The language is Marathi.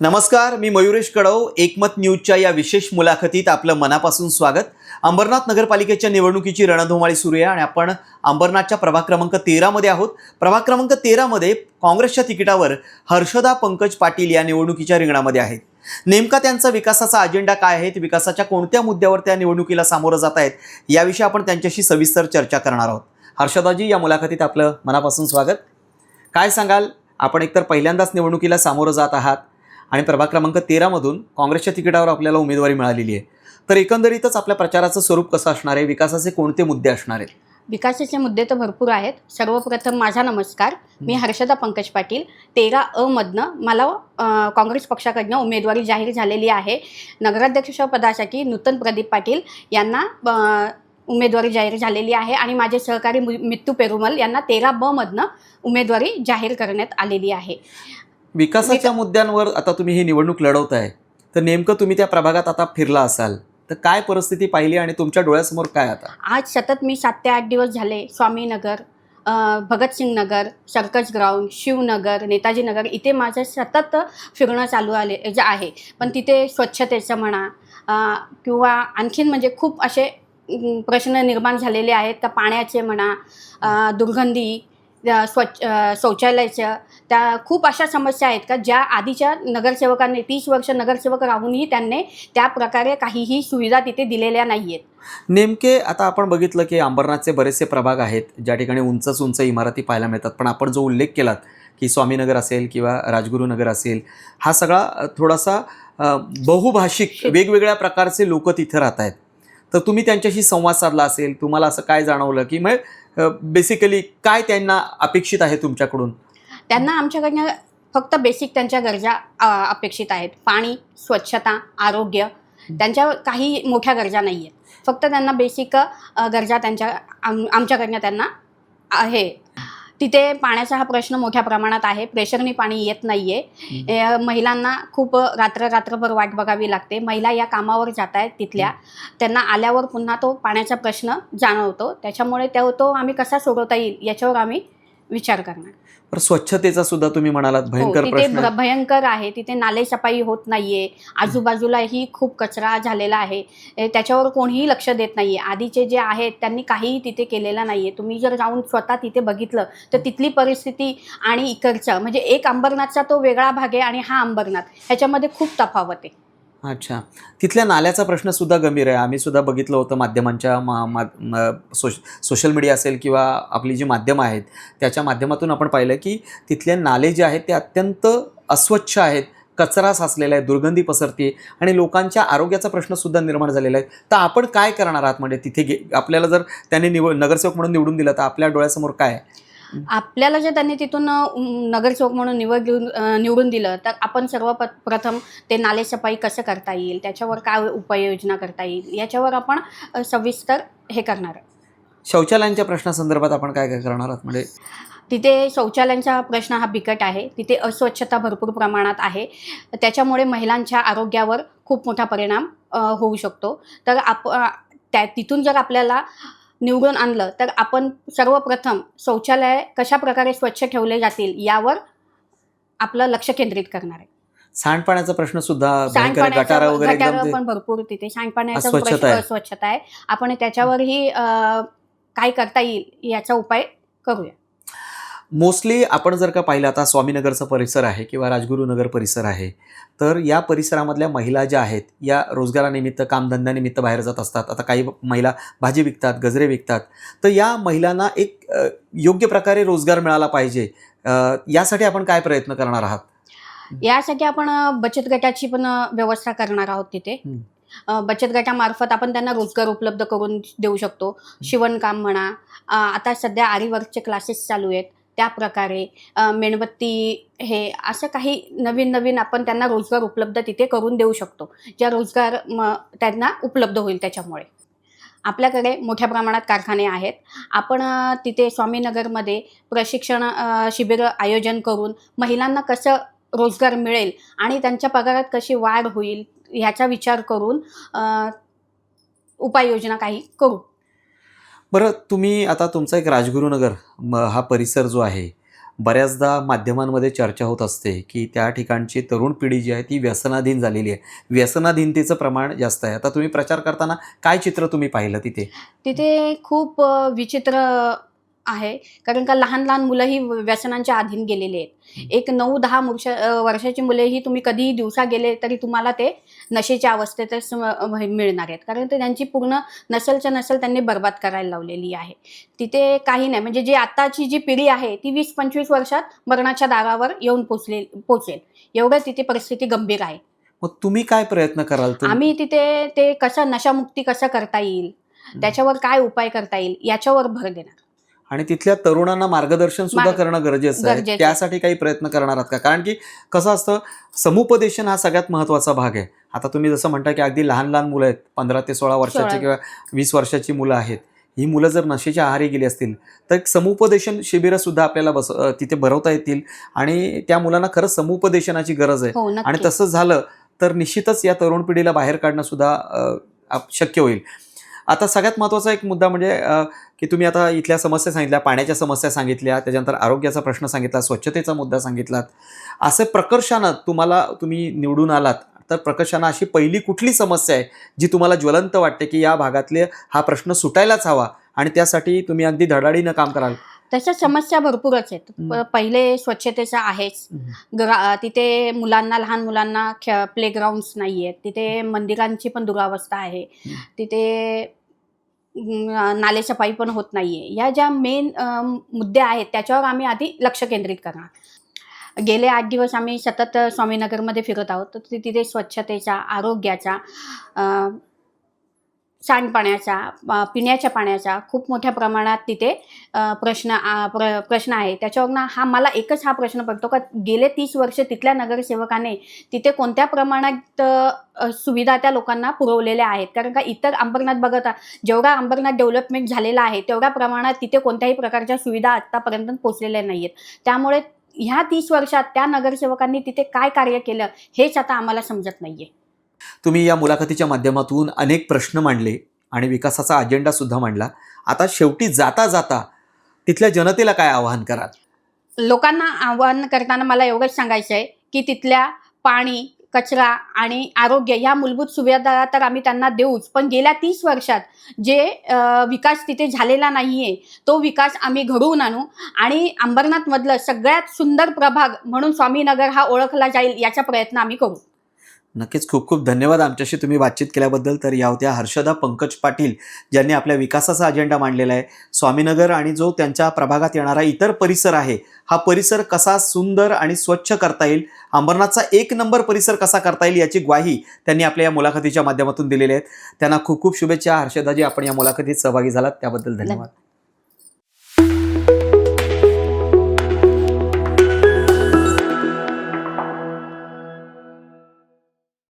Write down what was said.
नमस्कार मी मयुरेश कडव एकमत न्यूजच्या या विशेष मुलाखतीत आपलं मनापासून स्वागत. अंबरनाथ नगरपालिकेच्या निवडणुकीची रणधुमाळी सुरू आहे आणि आपण अंबरनाथच्या प्रभाग क्रमांक तेरामध्ये आहोत. प्रभाग क्रमांक तेरामध्ये काँग्रेसच्या तिकिटावर हर्षदा पंकज पाटील या निवडणुकीच्या रिंगणामध्ये आहेत. नेमका त्यांचा विकासाचा अजेंडा काय आहे? विकासाच्या कोणत्या मुद्द्यावर त्या निवडणुकीला सामोरं जात आहेत? याविषयी आपण त्यांच्याशी सविस्तर चर्चा करणार आहोत. हर्षदाजी या मुलाखतीत आपलं मनापासून स्वागत. काय सांगाल? आपण एकतर पहिल्यांदाच निवडणुकीला सामोरं जात आहात. आणि प्रभाग क्रमांक तेरामधून काँग्रेसच्या तिकिटावर आपल्याला उमेदवारी मिळालेली आहे. तर एकंदरीतच आपल्या प्रचाराचं स्वरूप कसं असणार आहे? विकासाचे कोणते मुद्दे असणार आहेत? विकासाचे मुद्दे तर भरपूर आहेत. सर्वप्रथम माझा नमस्कार. मी हर्षदा पंकज पाटील. तेरा अ मधनं मला काँग्रेस पक्षाकडनं उमेदवारी जाहीर झालेली आहे. नगराध्यक्ष पदासाठी नूतन प्रदीप पाटील यांना उमेदवारी जाहीर झालेली आहे आणि माझे सहकारी मित्तू पेरुमल यांना तेरा ब मधनं उमेदवारी जाहीर करण्यात आलेली आहे. विकासाच्या मुद्द्यांवर आता तुम्ही ही निवडणूक लढवताय तर नेमकं तुम्ही त्या प्रभागात आता फिरला असाल तर काय परिस्थिती पाहिली आणि तुमच्या डोळ्यासमोर काय आता? आज सतत मी सात ते आठ दिवस झाले स्वामीनगर भगतसिंग नगर सर्कस ग्राउंड शिवनगर नेताजी नगर इथे माझं सतत फिरणं चालू आले जे आहे. पण तिथे स्वच्छतेचं म्हणा किंवा आणखीन म्हणजे खूप असे प्रश्न निर्माण झालेले आहेत का पाण्याचे म्हणा दुर्गंधी स्वच्छ अ, शौचालयाचं त्या खूप अशा समस्या आहेत का ज्या आधीच्या नगरसेवकांनी तीस वर्ष नगरसेवक राहूनही त्यांनी त्या प्रकारे काहीही सुविधा तिथे दिलेल्या नाही आहेत नेमके आता आपण बघितलं की अंबरनाथचे बरेचसे प्रभाग आहेत ज्या ठिकाणी उंचच उंच इमारती पाहायला मिळतात. पण आपण जो उल्लेख केलात की स्वामीनगर असेल किंवा राजगुरुनगर असेल हा सगळा थोडासा बहुभाषिक वेगवेगळ्या प्रकारचे लोक तिथे राहत आहेत तर तुम्ही त्यांच्याशी संवाद साधला असेल तुम्हाला असं काय जाणवलं की मग बेसिकली काय त्यांना अपेक्षित आहे तुमच्याकडून? त्यांना आमच्याकडनं फक्त बेसिक त्यांच्या गरजा अपेक्षित आहेत. पाणी स्वच्छता आरोग्य त्यांच्या काही मोठ्या गरजा नाही आहेत फक्त त्यांना बेसिक गरजा त्यांच्या आम आमच्याकडनं त्यांना आहे तिथे पाण्याचा हा प्रश्न मोठ्या प्रमाणात आहे. प्रेशरनी पाणी येत नाही आहे महिलांना खूप रात्र रात्रभर वाट बघावी लागते. महिला या कामावर जात आहेत तिथल्या त्यांना आल्यावर पुन्हा तो पाण्याचा प्रश्न जाणवतो. त्याच्यामुळे तो तो आम्ही कसा सोडवता येईल याच्यावर आम्ही विचार करणार. तर स्वच्छतेचा सुद्धा तुम्ही म्हणालात हो, भयंकर तिथे आहे. भ- भयंकर आहे तिथे नाले सफाई होत नाहीये आजूबाजूलाही खूप कचरा झालेला आहे त्याच्यावर कोणीही लक्ष देत नाहीये. आधीचे जे आहेत त्यांनी काहीही तिथे केलेलं नाहीये. तुम्ही जर जाऊन स्वतः तिथे बघितलं तर तिथली परिस्थिती आणि इकडचं म्हणजे एक अंबरनाथचा तो वेगळा भाग आहे आणि हा अंबरनाथ. ह्याच्यामध्ये खूप तफावत आहे. अच्छा. तिथल्या नाल्याचा प्रश्न सुद्धा गंभीर आहे. आम्ही सुद्धा बघितलं होतं माध्यमांच्या मा, मा, मा सोश सोशल मीडिया असेल किंवा आपली जी माध्यमं आहेत त्याच्या माध्यमातून आपण पाहिलं की तिथले नाले जे आहेत ते अत्यंत अस्वच्छ आहेत. कचरा साचलेला आहे दुर्गंधी पसरते आणि लोकांच्या आरोग्याचा प्रश्नसुद्धा निर्माण झालेला आहे. तर आपण काय करणार आहात? म्हणजे तिथे गे आपल्याला जर त्यांनी निव नगरसेवक म्हणून निवडून दिलं तर आपल्या डोळ्यासमोर काय आहे? आपल्याला जर त्यांनी तिथून नगरसेवक म्हणून निवड निवडून दिलं तर आपण सर्व प्रथम ते नाले सफाई कसं करता येईल त्याच्यावर काय उपाययोजना करता येईल याच्यावर आपण सविस्तर हे करणार. शौचालयांच्या प्रश्नासंदर्भात आपण काय काय करणार आहात? म्हणजे तिथे शौचालयांचा प्रश्न हा बिकट आहे. तिथे अस्वच्छता भरपूर प्रमाणात आहे. त्याच्यामुळे महिलांच्या आरोग्यावर खूप मोठा परिणाम होऊ शकतो. तर आप त्या तिथून जर आपल्याला निवडून आणलं तर आपण सर्वप्रथम शौचालय कशा प्रकारे स्वच्छ ठेवले जातील यावर आपलं लक्ष केंद्रित करणार आहे सांडपाण्याचा प्रश्न सुद्धा. गटारं वगैरे पण भरपूर तिथे सांडपाण्याचा अस्वच्छता प्रश्न आहे. आपण त्याच्यावरही काय करता येईल याचा उपाय करूया मोस्टली आपण जर का पाहिलं आता स्वामीनगरचा परिसर आहे किंवा राजगुरुनगर परिसर आहे तर या परिसरामधल्या महिला ज्या आहेत या रोजगारानिमित्त कामधंद्यानिमित्त बाहेर जात असतात. आता काही महिला भाजी विकतात गजरे विकतात. तर या महिलांना एक योग्य प्रकारे रोजगार मिळाला पाहिजे. यासाठी आपण काय प्रयत्न करणार आहात? यासाठी आपण बचत गटाची पण व्यवस्था करणार आहोत तिथे. बचत गटामार्फत आपण त्यांना रोजगार उपलब्ध करून देऊ शकतो. शिवणकाम म्हणा. आता सध्या आरीवर्कचे क्लासेस चालू आहेत. त्या प्रकारे मेणबत्ती हे असं काही नवीन नवीन आपण त्यांना रोजगार उपलब्ध तिथे करून देऊ शकतो ज्या रोजगार म त्यांना उपलब्ध होईल त्याच्यामुळे. आपल्याकडे मोठ्या प्रमाणात कारखाने आहेत. आपण तिथे स्वामीनगरमध्ये प्रशिक्षण शिबिरं शिबिर आयोजन करून महिलांना कसं रोजगार मिळेल आणि त्यांच्या पगारात कशी वाढ होईल ह्याचा विचार करून उपाययोजना काही करू. बरं तुम्ही आता तुमचा एक राजगुरुनगर म- हा परिसर जो आहे बऱ्याचदा माध्यमांमध्ये चर्चा होत असते की त्या ठिकाणची तरुण पिढी जी आहे ती व्यसनाधीन झालेली आहे. व्यसनाधीनतेचं प्रमाण जास्त आहे. आता तुम्ही प्रचार करताना काय चित्र तुम्ही पाहिलं तिथे? तिथे खूप विचित्र आहे. कारण का लहान लहान मुलंही व्यसनांच्या अधीन गेलेली आहेत. एक नऊ दहा वर्ष वर्षाची वर्षाची मुलेही तुम्ही कधीही दिवसा गेले तरी तुम्हाला ते नशेच्या अवस्थेतच मिळणार आहेत. कारण ते त्यांची पूर्ण नसलच्या नसल त्यांनी बर्बाद करायला लावलेली आहे. तिथे काही नाही. म्हणजे जी आत्ताची जी पिढी आहे ती वीस पंचवीस वर्षात मरणाच्या दारावर येऊन पोचले पोचेल. एवढं तिथे परिस्थिती गंभीर आहे. मग तुम्ही काय प्रयत्न कराल? आम्ही तिथे ते कसं नशामुक्ती कसं करता येईल त्याच्यावर काय उपाय करता येईल याच्यावर भर देणार. आणि तिथल्या तरुणांना मार्गदर्शन सुद्धा करणं गरजेचं आहे. त्यासाठी काही प्रयत्न करणार आहात का? कारण की कसं असतं समुपदेशन हा सगळ्यात महत्त्वाचा भाग आहे. आता तुम्ही जसं म्हणता की अगदी लहान लहान मुलं आहेत पंधरा ते सोळा वर्षाची. किंवा वीस वर्षाची मुलं आहेत. ही मुलं जर नशेच्या आहारी गेली असतील तर एक समुपदेशन शिबिरं सुद्धा आपल्याला बस तिथे भरवता येतील. आणि त्या मुलांना खरंच समुपदेशनाची गरज आहे. हो आणि तसं झालं तर निश्चितच या तरुण पिढीला बाहेर काढणं सुद्धा शक्य होईल. आता सगळ्यात महत्त्वाचा एक मुद्दा म्हणजे की तुम्ही आता इथल्या समस्या सांगितल्या पाण्याच्या समस्या सांगितल्या त्याच्यानंतर आरोग्याचा प्रश्न सांगितला स्वच्छतेचा मुद्दा सांगितलात. असे प्रकर्षानं तुम्हाला तुम्ही निवडून आलात तर प्रकर्षानं अशी पहिली कुठली समस्या आहे जी तुम्हाला ज्वलंत वाटते की या भागातले हा प्रश्न सुटायलाच हवा आणि त्यासाठी तुम्ही अगदी धडाडीनं काम कराल? तशा समस्या भरपूरच आहेत. पहिले स्वच्छतेचं आहेच. तिथे मुलांना लहान मुलांना खे प्ले ग्राउंड्स नाही आहेत तिथे मंदिरांची पण दुरावस्था आहे. तिथे अं, नालेसफाई पण होत नाहीये. या ज्या मेन मुद्दे आहेत त्याच्यावर आम्ही आधी लक्ष केंद्रित करणार. गेले आठ दिवस आम्ही सतत स्वामीनगरमध्ये फिरत आहोत. तर तिथे स्वच्छतेचा आरोग्याचा सांडपाण्याचा पिण्याच्या पाण्याचा खूप मोठ्या प्रमाणात तिथे प्रश्न प्र प्रश्न आहे. त्याच्यावरनं हा मला एकच हा प्रश्न पडतो का गेले तीस वर्ष तिथल्या नगरसेवकाने तिथे कोणत्या प्रमाणात सुविधा त्या लोकांना पुरवलेल्या आहेत? कारण का इतर अंबरनाथ बघत जेवढा अंबरनाथ डेव्हलपमेंट झालेला आहे तेवढ्या प्रमाणात तिथे कोणत्याही प्रकारच्या सुविधा आत्तापर्यंत पोचलेल्या नाही आहेत त्यामुळे ह्या तीस वर्षात त्या नगरसेवकांनी तिथे काय कार्य केलं हेच आता आम्हाला समजत नाही आहे तुम्ही या मुलाखतीच्या माध्यमातून अनेक प्रश्न मांडले आणि विकासाचा अजेंडासुद्धा मांडला. आता शेवटी जाता जाता तिथल्या जनतेला काय आवाहन कराल? लोकांना आवाहन करताना मला एवढंच सांगायचं आहे की तिथल्या पाणी कचरा आणि आरोग्य ह्या मूलभूत सुविधा तर आम्ही त्यांना देऊच. पण गेल्या तीस वर्षात जे विकास तिथे झालेला नाही आहे तो विकास आम्ही घडवून आणू आणि अंबरनाथमधलं सगळ्यात सुंदर प्रभाग म्हणून स्वामीनगर हा ओळखला जाईल याचा प्रयत्न आम्ही करू. नक्कीच खूप खूप धन्यवाद. आमच्याशी तुम्ही बातचीत केल्याबद्दल. तर या होत्या हर्षदा पंकज पाटील ज्यांनी आपल्या विकासाचा अजेंडा मांडलेला आहे. स्वामीनगर आणि जो त्यांच्या प्रभागात येणारा इतर परिसर आहे हा परिसर कसा सुंदर आणि स्वच्छ करता येईल? अंबरनाथचा एक नंबर परिसर कसा करता येईल याची ग्वाही त्यांनी आपल्या या मुलाखतीच्या माध्यमातून दिलेली आहेत त्यांना खूप खूप शुभेच्छा. हर्षदाजी आपण या मुलाखतीत सहभागी झालात. त्याबद्दल धन्यवाद.